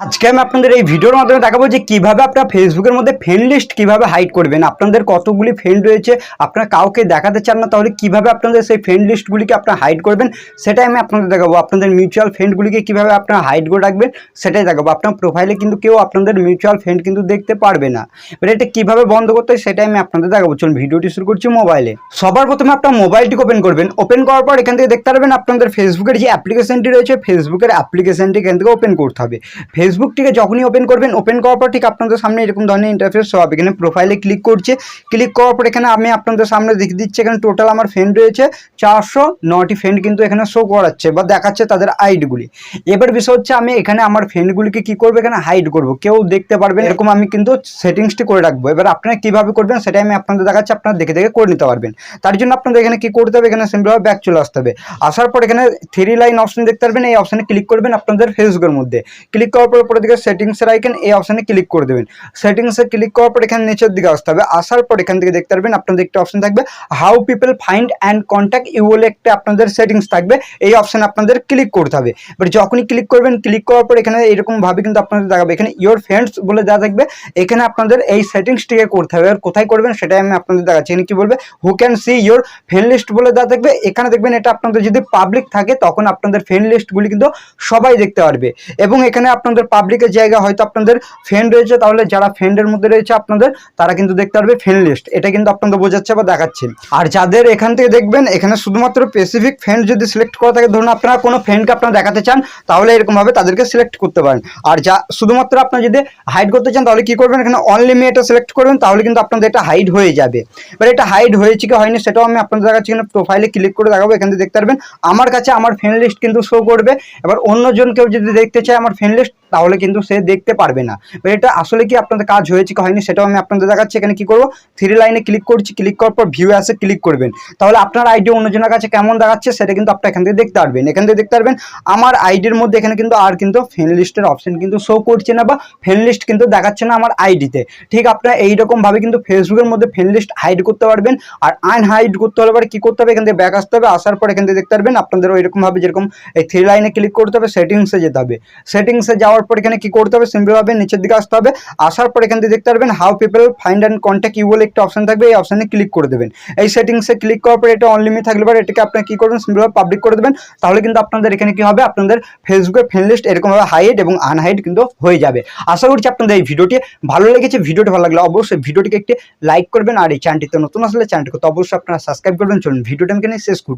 আজকে আমি আপনাদের এই ভিডিওর মাধ্যমে দেখাবো যে কীভাবে আপনার ফেসবুকের মধ্যে ফ্রেন্ড লিস্ট কীভাবে হাইড করবেন। আপনাদের কতগুলি ফ্রেন্ড রয়েছে, আপনারা কাউকে দেখাতে চান না, তাহলে কীভাবে আপনাদের সেই ফ্রেন্ড লিস্টগুলিকে আপনারা হাইড করবেন, সেটাই আমি আপনাদের দেখাবো। আপনাদের মিউচুয়াল ফ্রেন্ডগুলিকে কীভাবে আপনারা হাইড করে রাখবেন, সেটাই দেখাবো। আপনার প্রোফাইলে কিন্তু কেউ আপনাদের মিউচুয়াল ফ্রেন্ড কিন্তু দেখতে পারবে না। এবার এটা কীভাবে বন্ধ করতে হয়, সেটাই আমি আপনাদের দেখাবো। চলুন, ভিডিওটি শুরু করছি মোবাইলে সবার প্রথমে আপনার মোবাইলটি ওপেন করবেন। ওপেন করার পর এখান থেকে দেখতে পারবেন আপনাদের ফেসবুকের যে অ্যাপ্লিকেশনটি রয়েছে ফেসবুকের অ্যাপ্লিকেশনটি এখান থেকে ওপেন করতে হবে। ফেসবুকটিকে যখনই ওপেন করবেন ওপেন করার পর ঠিক আপনাদের সামনে এরকম ধরনের ইন্টারফেস হবে। এখানে প্রোফাইলে ক্লিক করছে ক্লিক করার পর এখানে আমি আপনাদের সামনে দেখে দিচ্ছি, এখানে টোটাল আমার ফ্রেন্ড রয়েছে, চারশো নটি ফ্রেন্ড কিন্তু এখানে শো করাচ্ছে বা দেখাচ্ছে তাদের আইডিগুলি এবার বিষয় হচ্ছে আমি এখানে আমার ফ্রেন্ডগুলিকে কি করব? এখানে হাইড করব। কেউ দেখতে পারবে এরকম আমি কিন্তু সেটিংসটি করে রাখব। এবার আপনারা কীভাবে করবেন সেটাই আমি আপনাদের দেখাচ্ছি, আপনারা দেখে দেখে করে নিতে পারবেন। তার জন্য আপনাদের এখানে কি করতে হবে? এখানে সিম্পলভাবে ব্যাক চলে আসতে হবে। আসার পর এখানে থ্রি লাইন অপশন দেখতে পারবেন, এই অপশনে ক্লিক করবেন আপনাদের ফেসবুকের মধ্যে। ক্লিক করার পর উপরে দিকে সেটিংসের আইকন এই অপশনে ক্লিক করে দেবেন। সেটিংসে ক্লিক করার পর এখানে নিচের দিকে আসতে হবে। আসার পর এখান থেকে দেখতে পারবেন আপনাদের একটা অপশন থাকবে। How people find and contact you বলে একটা আপনাদের সেটিংস থাকবে। এই অপশনে আপনাদের ক্লিক করতে হবে। এবার যখনই ক্লিক করবেন ক্লিক করার পর এখানে এরকম ভাবে কিন্তু আপনাদের দেখাবে। এখানে ইওর ফ্রেন্ডস বলে দেওয়া থাকবে। এখানে আপনাদের এই সেটিংসটিকে করতে হবে। আর কোথায় করবেন সেটাই আমি আপনাদের দেখাচ্ছি। এখানে কি বলবে? Who can see your friend list বলে দেওয়া থাকবে। এখানে দেখবেন এটা আপনাদের যদি পাবলিক থাকে, তখন আপনাদের ফ্রেন্ড লিস্টগুলি কিন্তু সবাই দেখতে পারবে। এবং এখানে আপনাদের পাবলিকের জায়গা হয়তো আপনাদের ফ্রেন্ড রয়েছে, তাহলে যারা ফ্রেন্ডের মধ্যে রয়েছে আপনাদের, তারা কিন্তু দেখতে পারবে ফ্রেন্ড লিস্ট এটা কিন্তু আপনাদের বোঝাচ্ছে বা দেখাচ্ছে। আর যাদের এখান থেকে দেখবেন, এখানে শুধুমাত্র স্পেসিফিক ফ্রেন্ড যদি সিলেক্ট করা থাকে, ধরুন আপনারা কোনো ফ্রেন্ডকে আপনারা দেখাতে চান, তাহলে এরকমভাবে তাদেরকে সিলেক্ট করতে পারেন। আর যা, শুধুমাত্র আপনারা যদি হাইড করতে চান, তাহলে কি করবেন? এখানে অনলি এটা সিলেক্ট করবেন, তাহলে কিন্তু আপনাদের এটা হাইড হয়ে যাবে। এবার এটা হাইড হয়েছে কি হয়নি, সেটাও আমি আপনাদের দেখাচ্ছি, এখানে প্রোফাইলে ক্লিক করে দেখাবো, এখান থেকে দেখতে পারবেন। আমার কাছে আমার ফ্রেন্ড লিস্ট কিন্তু শো করবে। এবার অন্যজন কেউ যদি দেখতে চায়, আমার ফ্রেন্ড লিস্ট তাহলে কিন্তু সে দেখতে পারবে না। এটা আসলে কি আপনাদের কাজ হয়েছে কি হয়নি সেটাও আমি আপনাদের দেখাচ্ছি। এখানে কি করব? থ্রি লাইনে ক্লিক করছি। ক্লিক করার পর ভিউ আসে ক্লিক করবেন। তাহলে আপনার আইডি অন্যজনের কাছে কেমন দেখাচ্ছে সেটা কিন্তু আপনার এখান থেকে দেখতে পারবেন। এখান থেকে দেখতে পারবেন, আমার আইডির মধ্যে এখানে কিন্তু আর কিন্তু ফ্রেন্ড লিস্টের অপশন কিন্তু শো করছে না বা ফ্রেন্ড লিস্ট কিন্তু দেখাচ্ছে না আমার আইডিতে ঠিক আপনারা এইরকম ভাবে কিন্তু ফেসবুকের মধ্যে ফ্রেন্ড লিস্ট হাইড করতে পারবেন আর আন হাইড করতে হলে এবার কি করতে হবে? এখান থেকে ব্যাক আসতে হবে। আসার পর এখান থেকে দেখতে পারবেন, আপনাদের ওইরকম ভাবে যেরকম এই থ্রি লাইনে ক্লিক করতে হবে সেটিংসে যেতে হবে। সেটিংসে যাওয়ার পর এখানে কি করতে হবে? সিম্পলভাবে নিচের দিকে আসতে হবে। আসার পর এখান থেকে দেখতে পারবেন how people find and contact you বলে একটা অপশন থাকবে। এই অপশনে ক্লিক করে দেবেন। এই সেটিংসে ক্লিক করার পর এটা অনলিমি থাকলে পর এটাকে আপনি কি করবেন? সিম্পলভাবে পাবলিক করে দেবেন। তাহলে কিন্তু আপনাদের এখানে কি হবে? আপনাদের ফেসবুকের ফ্রেন্ড লিস্ট এরকমভাবে হাইড এবং আনহাইড কিন্তু হয়ে যাবে। আশা করছি আপনাদের এই ভিডিওটি ভালো লেগেছে। ভিডিওটি ভালো লাগলে অবশ্যই ভিডিওটিকে একটি লাইক করবেন। আর এই চ্যানেলটিতে নতুন আসলে চ্যানেলটিকে তো অবশ্যই আপনারা সাবস্ক্রাইব করবেন। চলুন, ভিডিওটা আমি এখানে শেষ করছি।